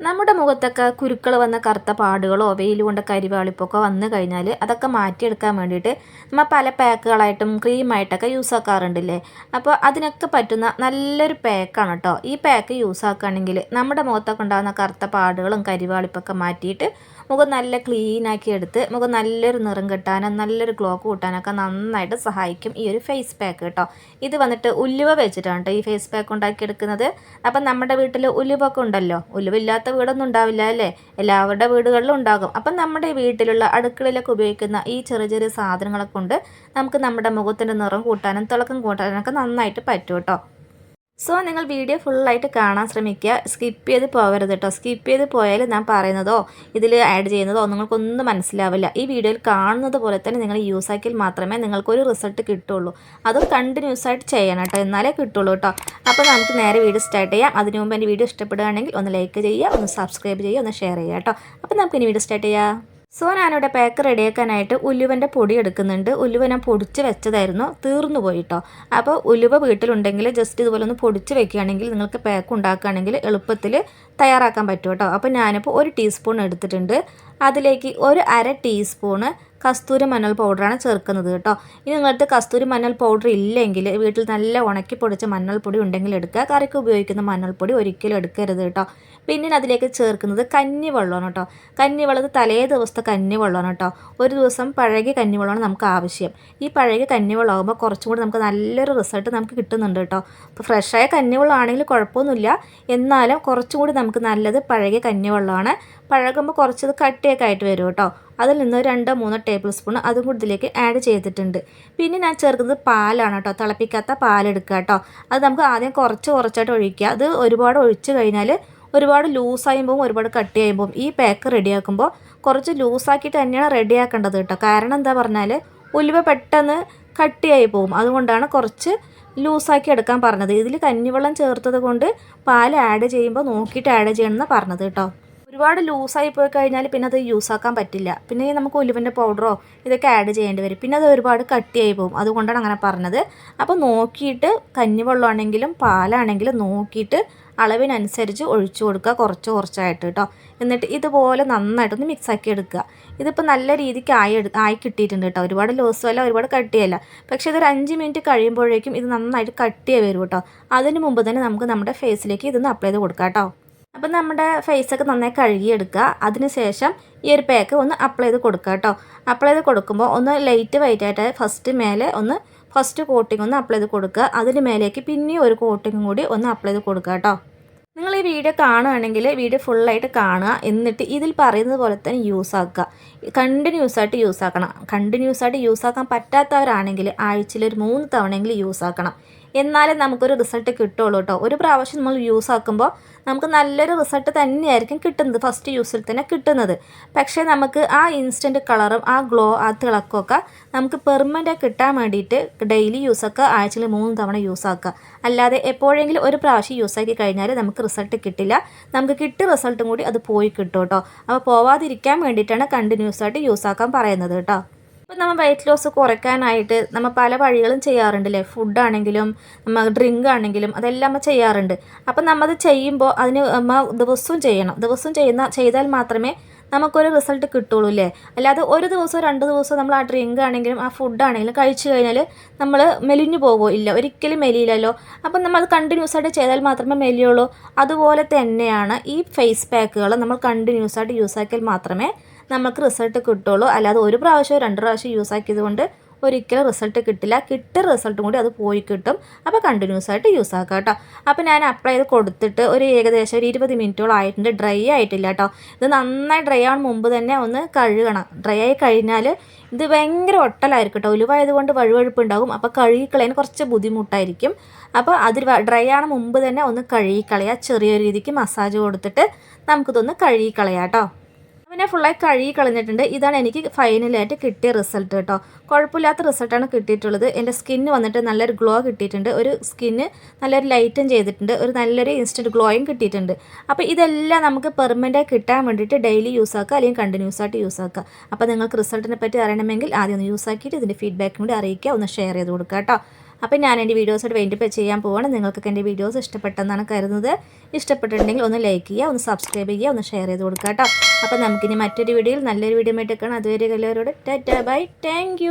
നമ്മുടെ മുഖത്തൊക്കെ കുരുക്കൾ വന്ന കറുത്ത പാടുകളോ വെയിൽ കൊണ്ട് കരിവാളിപ്പൊക്കെ വന്നു കഴിഞ്ഞാൽ അതൊക്കെ മാറ്റിയെടുക്കാൻ വേണ്ടിയിട്ട് നമ്മൾ പല പാക്കുകളായിട്ടും ക്രീമായിട്ടൊക്കെ യൂസ് ആക്കാറുണ്ടല്ലേ? അപ്പോൾ അതിനൊക്കെ പറ്റുന്ന നല്ലൊരു പാക്കാണ് കേട്ടോ ഈ പാക്ക് യൂസ് ആക്കുകയാണെങ്കിൽ നമ്മുടെ മുഖത്തൊക്കെ ഉണ്ടാകുന്ന കറുത്ത പാടുകളും കരിവാളിപ്പൊക്കെ മാറ്റിയിട്ട് മുഖം നല്ല ക്ലീനാക്കി എടുത്ത് മുഖം നല്ലൊരു നിറം കിട്ടാനും നല്ലൊരു ഗ്ലോ കൂട്ടാനൊക്കെ നന്നായിട്ട് സഹായിക്കും ഈ ഒരു ഫേസ് പാക്ക് കേട്ടോ ഇത് വന്നിട്ട് ഉലുവ വെച്ചിട്ടാണ് കേട്ടോ ഈ ഫേസ് പാക്ക് ഉണ്ടാക്കിയെടുക്കുന്നത് അപ്പം നമ്മുടെ വീട്ടിൽ ഉലുവൊക്കെ ഉണ്ടല്ലോ. ഉലുവ ഇല്ലാത്ത വീടൊന്നും ഉണ്ടാവില്ല അല്ലേ? എല്ലാവരുടെ വീടുകളിലും ഉണ്ടാകും. അപ്പം നമ്മുടെ വീട്ടിലുള്ള അടുക്കളയിലൊക്കെ ഉപയോഗിക്കുന്ന ഈ ചെറിയ ചെറിയ സാധനങ്ങളെ കൊണ്ട് നമുക്ക് നമ്മുടെ മുഖത്തിന്റെ നിറം കൂട്ടാനും തിളക്കം കൂട്ടാനൊക്കെ നന്നായിട്ട് പറ്റും കേട്ടോ സോ നിങ്ങൾ വീഡിയോ ഫുള്ളായിട്ട് കാണാൻ ശ്രമിക്കുക. സ്കിപ്പ് ചെയ്ത് പോകരുത് കേട്ടോ സ്കിപ്പ് ചെയ്ത് പോയാൽ ഞാൻ പറയുന്നതോ ഇതിൽ ആഡ് ചെയ്യുന്നതോ നിങ്ങൾക്കൊന്നും മനസ്സിലാവില്ല. ഈ വീഡിയോയിൽ കാണുന്നത് പോലെ തന്നെ നിങ്ങൾ യൂസ് ആക്കിയാൽ മാത്രമേ നിങ്ങൾക്കൊരു റിസൾട്ട് കിട്ടുള്ളൂ. അത് കണ്ടിന്യൂസ് ആയിട്ട് ചെയ്യണം കേട്ടോ എന്നാലേ കിട്ടുള്ളൂ കേട്ടോ അപ്പോൾ നമുക്ക് നേരെ വീഡിയോ സ്റ്റാർട്ട് ചെയ്യാം. അതിനു മുമ്പ് എന്റെ വീഡിയോ ഇഷ്ടപ്പെടുകയാണെങ്കിൽ ഒന്ന് ലൈക്ക് ചെയ്യുക ഒന്ന് സബ്സ്ക്രൈബ് ചെയ്യുക ഒന്ന് ഷെയർ ചെയ്യുക കേട്ടോ അപ്പോൾ നമുക്ക് ഇനി വീഡിയോ സ്റ്റാർട്ട് ചെയ്യാം. സോ ഞാനിവിടെ പാക്ക് റെഡിയാക്കാനായിട്ട് ഉലുവന്റെ പൊടി എടുക്കുന്നുണ്ട്. ഉലുവ ഞാൻ പൊടിച്ച് വെച്ചതായിരുന്നു. തീർന്നു പോയിട്ടോ അപ്പോൾ ഉലുവ വീട്ടിലുണ്ടെങ്കിൽ ജസ്റ്റ് ഇതുപോലെ ഒന്ന് പൊടിച്ച് വെക്കുകയാണെങ്കിൽ നിങ്ങൾക്ക് പാക്ക് ഉണ്ടാക്കുകയാണെങ്കിൽ എളുപ്പത്തിൽ തയ്യാറാക്കാൻ പറ്റും കേട്ടോ അപ്പോൾ ഞാനിപ്പോൾ ഒരു ടീസ്പൂൺ എടുത്തിട്ടുണ്ട്. അതിലേക്ക് ഒരു അര ടീസ്പൂണ് കസ്തൂരി മഞ്ഞൾ പൗഡറാണ് ചേർക്കുന്നത് കേട്ടോ. ഇനി നിങ്ങളടുത്ത് കസ്തൂരി മഞ്ഞൾ പൗഡർ ഇല്ലെങ്കിൽ വീട്ടിൽ നല്ല ഉണക്കി പൊടിച്ച മഞ്ഞൾപ്പൊടി ഉണ്ടെങ്കിൽ എടുക്കുക. കറിക്ക് ഉപയോഗിക്കുന്ന മഞ്ഞൾപ്പൊടി ഒരിക്കലും എടുക്കരുത് കേട്ടോ. പിന്നെ അതിലേക്ക് ചേർക്കുന്നത് കഞ്ഞിവെള്ളമാണ് കേട്ടോ. കഞ്ഞിവെള്ളത് തലേ ദിവസത്തെ കഞ്ഞിവെള്ളമാണ് കേട്ടോ. ഒരു ദിവസം പഴകിയ കഞ്ഞിവെള്ളമാണ് നമുക്ക് ആവശ്യം. ഈ പഴകിയ കഞ്ഞിവെള്ളമാകുമ്പോൾ കുറച്ചും കൂടി നമുക്ക് നല്ലൊരു റിസൾട്ട് നമുക്ക് കിട്ടുന്നുണ്ട് കേട്ടോ. ഇപ്പോൾ ഫ്രഷായ കഞ്ഞിവെള്ളമാണെങ്കിൽ കുഴപ്പമൊന്നുമില്ല. എന്നാലും കുറച്ചും കൂടി നമുക്ക് നല്ലത് പഴകിയ കഞ്ഞിവെള്ളമാണ്. പഴകുമ്പോൾ കുറച്ചത് കട്ടിയൊക്കെ ആയിട്ട് വരും കേട്ടോ. അതിൽ നിന്ന് രണ്ടോ മൂന്നോ ടേബിൾ സ്പൂൺ അതും കൂടി ഇതിലേക്ക് ആഡ് ചെയ്തിട്ടുണ്ട്. പിന്നെ ഞാൻ ചേർക്കുന്നത് പാലാണ് കേട്ടോ തിളപ്പിക്കാത്ത പാലെടുക്കുക കേട്ടോ അത് നമുക്ക് ആദ്യം കുറച്ച് കുറച്ചായിട്ട് ഒഴിക്കുക. അത് ഒരുപാട് ഒഴിച്ചു കഴിഞ്ഞാൽ ഒരുപാട് ലൂസായി പോകും ഒരുപാട് കട്ടി ആയുമ്പോൾ ഈ പാക്ക് റെഡിയാക്കുമ്പോൾ കുറച്ച് ലൂസാക്കിയിട്ട് തന്നെയാണ് റെഡിയാക്കേണ്ടത് കേട്ടോ കാരണം എന്താ പറഞ്ഞാൽ ഉലുവ പെട്ടെന്ന് കട്ടിയായി പോകും അതുകൊണ്ടാണ് കുറച്ച് ലൂസാക്കി എടുക്കാൻ പറഞ്ഞത്. ഇതിൽ കഞ്ഞിവെള്ളം ചേർത്തത് കൊണ്ട് പാൽ ആഡ് ചെയ്യുമ്പോൾ നോക്കിയിട്ട് ആഡ് ചെയ്യണമെന്ന് പറഞ്ഞത് കേട്ടോ ഒരുപാട് ലൂസായി പോയി കഴിഞ്ഞാൽ പിന്നെ അത് യൂസ് ആക്കാൻ പറ്റില്ല. പിന്നെ നമുക്ക് ഉലുവിന്റെ പൗഡറോ ഇതൊക്കെ ആഡ് ചെയ്യേണ്ടി വരും. പിന്നെ അത് ഒരുപാട് കട്ടിയായി പോകും. അതുകൊണ്ടാണ് അങ്ങനെ പറഞ്ഞത്. അപ്പോൾ നോക്കിയിട്ട് കഞ്ഞിവെള്ളമാണെങ്കിലും പാലാണെങ്കിലും നോക്കിയിട്ട് അളവിനനുസരിച്ച് ഒഴിച്ചു കൊടുക്കുക. കുറച്ച് കുറച്ചായിട്ട് കേട്ടോ. എന്നിട്ട് ഇതുപോലെ നന്നായിട്ടൊന്ന് മിക്സാക്കി എടുക്കുക. ഇതിപ്പോൾ നല്ല രീതിക്ക് ആയി ആയി കിട്ടിയിട്ടുണ്ട് കേട്ടോ. ഒരുപാട് ലോസുമല്ല ഒരുപാട് കട്ടിയല്ല. പക്ഷേ ഇതൊരു അഞ്ച് മിനിറ്റ് കഴിയുമ്പോഴേക്കും ഇത് നന്നായിട്ട് കട്ടിയായി വരും കേട്ടോ. അതിന് മുമ്പ് തന്നെ നമുക്ക് നമ്മുടെ ഫേസിലേക്ക് ഇതൊന്ന് അപ്ലൈ ചെയ്ത് കൊടുക്കാം കേട്ടോ. അപ്പം നമ്മുടെ ഫേസൊക്കെ നന്നായി കഴുകിയെടുക്കുക. അതിനുശേഷം ഈ ഒരു പാക്ക് ഒന്ന് അപ്ലൈ ചെയ്ത് കൊടുക്കുക കേട്ടോ. അപ്ലൈ ചെയ്ത് കൊടുക്കുമ്പോൾ ഒന്ന് ലൈറ്റ് വൈറ്റ് ആയിട്ട് ഫസ്റ്റ് മേലെ ഒന്ന് ഫസ്റ്റ് കോട്ടിംഗ് ഒന്ന് അപ്ലൈ ചെയ്ത് കൊടുക്കുക. അതിന് മേലേക്ക് പിന്നെയും ഒരു കോട്ടിങ്ങും കൂടി ഒന്ന് അപ്ലൈ ചെയ്ത് കൊടുക്കുക കേട്ടോ. നിങ്ങൾ ഈ വീഡിയോ കാണുകയാണെങ്കിൽ വീഡിയോ ഫുള്ളായിട്ട് കാണുക. എന്നിട്ട് ഇതിൽ പറയുന്നത് പോലെ തന്നെ യൂസ് ആക്കുക. കണ്ടിന്യൂസ് ആയിട്ട് യൂസ് ആക്കണം. കണ്ടിന്യൂസ് ആയിട്ട് യൂസ് ആക്കാൻ പറ്റാത്തവരാണെങ്കിൽ ആഴ്ചയിൽ ഒരു മൂന്ന് തവണയെങ്കിലും യൂസ് ആക്കണം. എന്നാലേ നമുക്കൊരു റിസൾട്ട് കിട്ടുള്ളൂ കേട്ടോ ഒരു പ്രാവശ്യം നമ്മൾ യൂസ് ആക്കുമ്പോൾ നമുക്ക് നല്ലൊരു റിസൾട്ട് തന്നെയായിരിക്കും കിട്ടുന്നത് ഫസ്റ്റ് യൂസിൽ തന്നെ കിട്ടുന്നത്. പക്ഷേ നമുക്ക് ആ ഇൻസ്റ്റന്റ് കളറും ആ ഗ്ലോ ആ തിളക്കമൊക്കെ നമുക്ക് പെർമനന്റ് കിട്ടാൻ വേണ്ടിയിട്ട് ഡെയിലി യൂസ് ആക്കുക ആഴ്ചയിൽ മൂന്ന് തവണ യൂസ് ആക്കുക. അല്ലാതെ എപ്പോഴെങ്കിലും ഒരു പ്രാവശ്യം യൂസ് ആക്കി കഴിഞ്ഞാൽ നമുക്ക് റിസൾട്ട് കിട്ടില്ല. നമുക്ക് കിട്ടിയ റിസൾട്ടും കൂടി അത് പോയി കിട്ടും കേട്ടോ അപ്പോൾ പോവാതിരിക്കാൻ വേണ്ടിയിട്ടാണ് കണ്ടിന്യൂസ് ആയിട്ട് യൂസ് ആക്കാൻ പറയുന്നത് കേട്ടോ ഇപ്പം നമ്മൾ വെയിറ്റ് ലോസ് കുറയ്ക്കാനായിട്ട് നമ്മൾ പല വഴികളും ചെയ്യാറുണ്ട് അല്ലേ ഫുഡാണെങ്കിലും നമ്മൾ ഡ്രിങ്ക് ആണെങ്കിലും അതെല്ലാം നമ്മൾ ചെയ്യാറുണ്ട്. അപ്പം നമ്മത് ചെയ്യുമ്പോൾ അതിന് നമ്മൾ ദിവസവും ചെയ്യണം. ദിവസവും ചെയ്യുന്ന ചെയ്താൽ മാത്രമേ നമുക്കൊരു റിസൾട്ട് കിട്ടുള്ളൂ അല്ലേ അല്ലാതെ ഒരു ദിവസം രണ്ട് ദിവസം നമ്മൾ ആ ഡ്രിങ്ക് ആണെങ്കിലും ആ ഫുഡ് ആണെങ്കിലും കഴിച്ചു കഴിഞ്ഞാൽ നമ്മൾ മെലിഞ്ഞു പോകുമോ ഇല്ല. ഒരിക്കലും മെലിയില്ലല്ലോ. അപ്പം നമ്മൾ കണ്ടിന്യൂസ് ആയിട്ട് ചെയ്താൽ മാത്രമേ മെലിയുള്ളൂ. അതുപോലെ തന്നെയാണ് ഈ ഫേസ് പാക്കുകൾ നമ്മൾ കണ്ടിന്യൂസ് ആയിട്ട് യൂസ് ആക്കിയാൽ മാത്രമേ നമുക്ക് റിസൾട്ട് കിട്ടുള്ളൂ. അല്ലാതെ ഒരു പ്രാവശ്യം രണ്ട് പ്രാവശ്യം യൂസ് ആക്കിയത് കൊണ്ട് ഒരിക്കലും റിസൾട്ട് കിട്ടില്ല. കിട്ടിയ റിസൾട്ടും കൂടി അത് പോയി കിട്ടും. അപ്പോൾ കണ്ടിന്യൂസ് ആയിട്ട് യൂസ് ആക്കുക കേട്ടോ. അപ്പോൾ ഞാൻ അപ്ലൈ ചെയ്ത് കൊടുത്തിട്ട് ഒരു ഏകദേശം ഒരു ഇരുപത് മിനിറ്റോളം ആയിട്ടുണ്ട്. ഡ്രൈ ആയിട്ടില്ല കേട്ടോ. ഇത് നന്നായി ഡ്രൈ ആവാൻ മുമ്പ് തന്നെ ഒന്ന് കഴുകണം. ഡ്രൈ ആയി കഴിഞ്ഞാൽ ഇത് ഭയങ്കര ഒട്ടലായിരിക്കും കേട്ടോ. ഉലുവായതുകൊണ്ട് വഴുവഴുപ്പ് ഉണ്ടാകും അപ്പോൾ കഴുകിക്കളയാൻ കുറച്ച് ബുദ്ധിമുട്ടായിരിക്കും. അപ്പോൾ അതിൽ ഡ്രൈ ആണ് മുമ്പ് തന്നെ ഒന്ന് കഴുകിക്കളയുക ചെറിയ രീതിക്ക് മസാജ് കൊടുത്തിട്ട് നമുക്കിതൊന്ന് കഴുകിക്കളയാം കേട്ടോ. പിന്നെ ഫുള്ളായി കഴുകി കളഞ്ഞിട്ടുണ്ട്. ഇതാണ് എനിക്ക് ഫൈനലായിട്ട് കിട്ടിയ റിസൾട്ട് കേട്ടോ കുഴപ്പമില്ലാത്ത റിസൾട്ടാണ് കിട്ടിയിട്ടുള്ളത്. എന്റെ സ്കിന്ന് വന്നിട്ട് നല്ലൊരു ഗ്ലോ കിട്ടിയിട്ടുണ്ട്. ഒരു സ്കിന്ന് നല്ലൊരു ലൈറ്റും ചെയ്തിട്ടുണ്ട്. ഒരു നല്ലൊരു ഇൻസ്റ്റന്റ് ഗ്ലോയും കിട്ടിയിട്ടുണ്ട്. അപ്പോൾ ഇതെല്ലാം നമുക്ക് പെർമനന്റായി കിട്ടാൻ വേണ്ടിയിട്ട് ഡെയിലി യൂസ് ആക്കുക അല്ലെങ്കിൽ കണ്ടിന്യൂസ് ആയിട്ട് യൂസ് ആക്കുക. അപ്പോൾ നിങ്ങൾക്ക് റിസൾട്ടിനെ പറ്റി അറിയണമെങ്കിൽ ആദ്യം ഒന്ന് യൂസ് ആക്കിയിട്ട് ഇതിന്റെ ഫീഡ്ബാക്കും കൂടി അറിയിക്കുക. ഒന്ന് ഷെയർ ചെയ്ത് കൊടുക്കുക കേട്ടോ അപ്പോൾ ഞാൻ എന്റെ വീഡിയോസോട് വേണ്ടി ചെയ്യാൻ പോവാണ്. നിങ്ങൾക്കൊക്കെ എന്റെ വീഡിയോസ് ഇഷ്ടപ്പെട്ടെന്നാണ് കരുതുന്നത്. ഇഷ്ടപ്പെട്ടിട്ടുണ്ടെങ്കിൽ ഒന്ന് ലൈക്ക് ചെയ്യുക ഒന്ന് സബ്സ്ക്രൈബ് ചെയ്യുക ഒന്ന് ഷെയർ ചെയ്ത് കൊടുക്കുക കേട്ടോ. അപ്പോൾ നമുക്കിനി മറ്റൊരു വീഡിയോയിൽ നല്ലൊരു വീഡിയോ ആയിട്ട് കാണാം. അതുവരെ എല്ലാവരോട് ടാറ്റാ ബൈ താങ്ക്